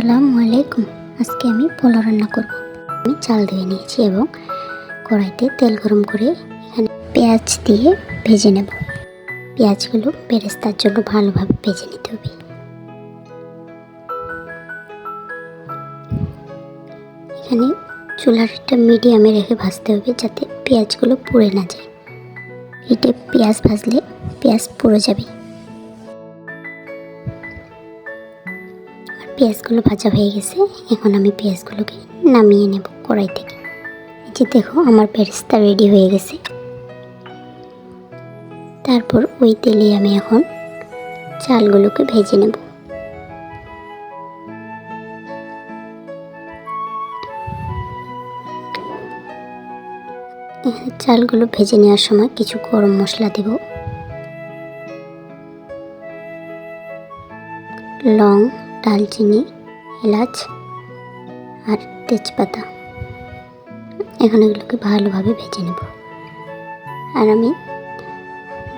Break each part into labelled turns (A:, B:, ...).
A: আসসালামু আলাইকুম। আজকে আমি পোলাও রান্না করব। আমি চাল ধুয়ে নিয়েছি এবং কড়াইতে তেল গরম করে এখানে পেঁয়াজ দিয়ে ভেজে নেব। পেঁয়াজগুলো বেরেস্তার জন্য ভালোভাবে ভেজে নিতে হবে। এখানে চুলাটা মিডিয়ামে রেখে ভাজতে হবে যাতে পেঁয়াজগুলো পুড়ে না যায়। এতে পেঁয়াজ ভাজলে পেঁয়াজ পুড়ে যাবে। পেঁয়াজগুলো ভাজা হয়ে গেছে, এখন আমি পেঁয়াজগুলোকে নামিয়ে নেব কড়াই থেকে এই যে দেখো, আমার বেরেস্তা রেডি হয়ে গেছে। তারপর ওই তেলে আমি এখন চালগুলোকে ভেজে নেব। চালগুলো ভেজে নেওয়ার সময় কিছু গরম মশলা দেব। লং দালচিনি এলাচ আর তেজপাতা। এখন এগুলোকে ভালোভাবে ভেজে নেব। আর আমি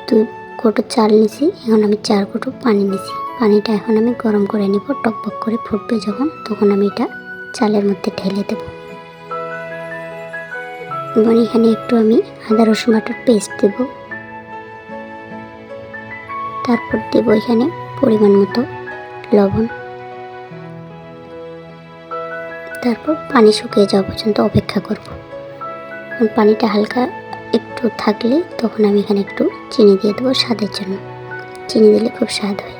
A: দু কোটো চাল নিছি, এখন আমি চার কোটো পানি নিছি। পানিটা এখন আমি গরম করে নেব টকবক করে ফুটবে যখন, তখন আমি এটা চালের মধ্যে ঢেলে দেবো। এবং এখানে একটু আমি আদা, রসুন বাটার পেস্ট দেব। তারপর দেব এখানে পরিমাণ মতো লবণ। তারপর পানি শুকিয়ে যাওয়া পর্যন্ত অপেক্ষা করব। পানিটা হালকা একটু থাকলে তখন আমি এখানে একটু চিনি দিয়ে দেবো স্বাদের জন্য। চিনি দিলে খুব স্বাদ হয়।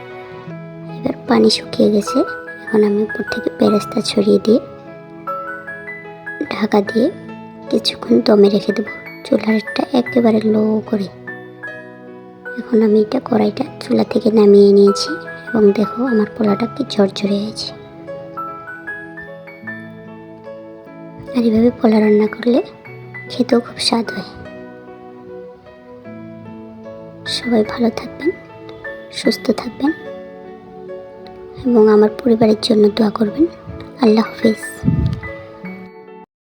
A: এবার পানি শুকিয়ে গেছে। এখন আমি উপর থেকে বেরেস্তা ছড়িয়ে দিয়ে ঢাকা দিয়ে কিছুক্ষণ দমে রেখে দেবো। চুলারটা একেবারে লো করে। এখন আমি এটা কড়াইটা চুলা থেকে নামিয়ে নিয়েছি এবং দেখো আমার পোলাটা কি ঝরঝরে হয়েছে আর এভাবে পোলা রান্না করলে খেতেও খুব স্বাদ হয়। সবাই ভালো থাকবেন, সুস্থ থাকবেন এবং আমার পরিবারের জন্য দোয়া করবেন। আল্লাহ হাফিজ।